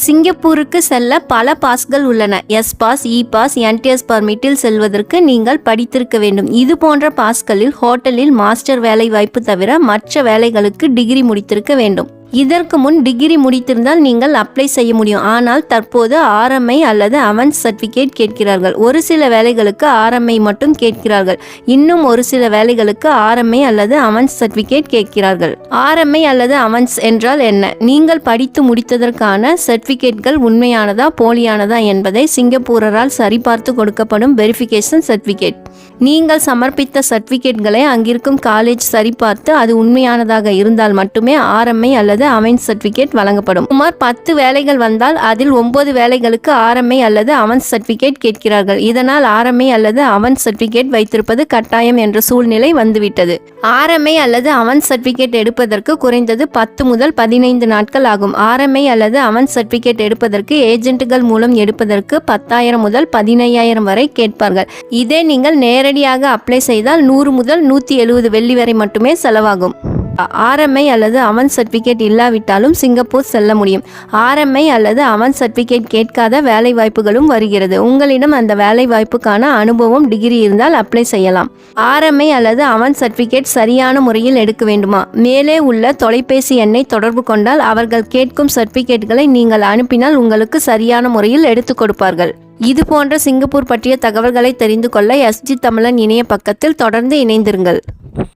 சிங்கப்பூருக்கு செல்ல பல பாஸ்கள் உள்ளன. S pass E pass NTS பர்மிட்டில் செல்வதற்கு நீங்கள் படித்திருக்க வேண்டும். இது போன்ற பாஸ்களில் ஹோட்டலில் மாஸ்டர் வேலை வாய்ப்பு தவிர மற்ற வேலைகளுக்கு டிகிரி முடித்திருக்க வேண்டும். இதற்கு முன் டிகிரி முடித்திருந்தால் நீங்கள் அப்ளை செய்ய முடியும். ஆனால் தற்போது ஆர்எம்ஐ அல்லது அவன்ஸ் சர்டிஃபிகேட் கேட்கிறார்கள். ஒரு சில வேலைகளுக்கு ஆர்எம்ஐ மட்டும் கேட்கிறார்கள். இன்னும் ஒரு சில வேலைகளுக்கு ஆர்எம்ஐ அல்லது அவன்ஸ் சர்டிஃபிகேட் கேட்கிறார்கள். ஆர்எம்ஐ அல்லது அவன்ஸ் என்றால் என்ன? நீங்கள் படித்து முடித்ததற்கான சர்டிஃபிகேட்கள் உண்மையானதா போலியானதா என்பதை சிங்கப்பூரரால் சரிபார்த்து கொடுக்கப்படும் வெரிஃபிகேஷன் சர்டிஃபிகேட் நீங்கள் சமர்ப்பித்த சர்டிஃபிகேட்களை அங்கிருக்கும் காலேஜ் சரிபார்த்து அது உண்மையானதாக இருந்தால் மட்டுமே ஆர்எம்ஐ அல்லது அவன் சர்டிபிகேட் வழங்கப்படும். சுமார் பத்து வேலைகள் வந்தால் அதில் ஒன்பது வேலைகளுக்கு ஆர்எம்ஐ அல்லது அவன் சர்டிஃபிகேட் கேட்கிறார்கள். இதனால் ஆர்எம்ஐ அல்லது அவன் சர்டிஃபிகேட் வைத்திருப்பது கட்டாயம் என்ற சூழ்நிலை வந்துவிட்டது. ஆர்எம்ஐ அல்லது அவன் சர்டிஃபிகேட் எடுப்பதற்கு குறைந்தது பத்து முதல் பதினைந்து நாட்கள் ஆகும். ஆர்எம்ஐ அல்லது அவன் சர்டிஃபிகேட் எடுப்பதற்கு ஏஜென்ட்டுகள் மூலம் எடுப்பதற்கு பத்தாயிரம் முதல் பதினையாயிரம் வரை கேட்பார்கள். இதே நீங்கள் நேரடியாக அப்ளை செய்தால் நூறு முதல் நூற்றி எழுபது வெள்ளி வரை மட்டுமே செலவாகும். ஆர்எம்ஐ அல்லது அவன் சர்டிஃபிகேட் இல்லாவிட்டாலும் சிங்கப்பூர் செல்ல முடியும். ஆர்எம்ஐ அல்லது அவன் சர்டிஃபிகேட் கேட்காத வேலை வாய்ப்புகளும் வருகிறது. உங்களிடம் அந்த வேலை வாய்ப்புக்கான அனுபவம் டிகிரி இருந்தால் அப்ளை செய்யலாம். ஆர்எம்ஐ அல்லது அவன் சர்டிஃபிகேட் சரியான முறையில் எடுக்க வேண்டுமா? மேலே உள்ள தொலைபேசி எண்ணை தொடர்பு கொண்டால் அவர்கள் கேட்கும் சர்டிஃபிகேட்களை நீங்கள் அனுப்பினால் உங்களுக்கு சரியான முறையில் எடுத்துக் கொடுப்பார்கள். இது போன்ற சிங்கப்பூர் பற்றிய தகவல்களை தெரிந்து கொள்ள எஸ்ஜி தமிழன் இணைய பக்கத்தில் தொடர்ந்து இணைந்திருங்கள்.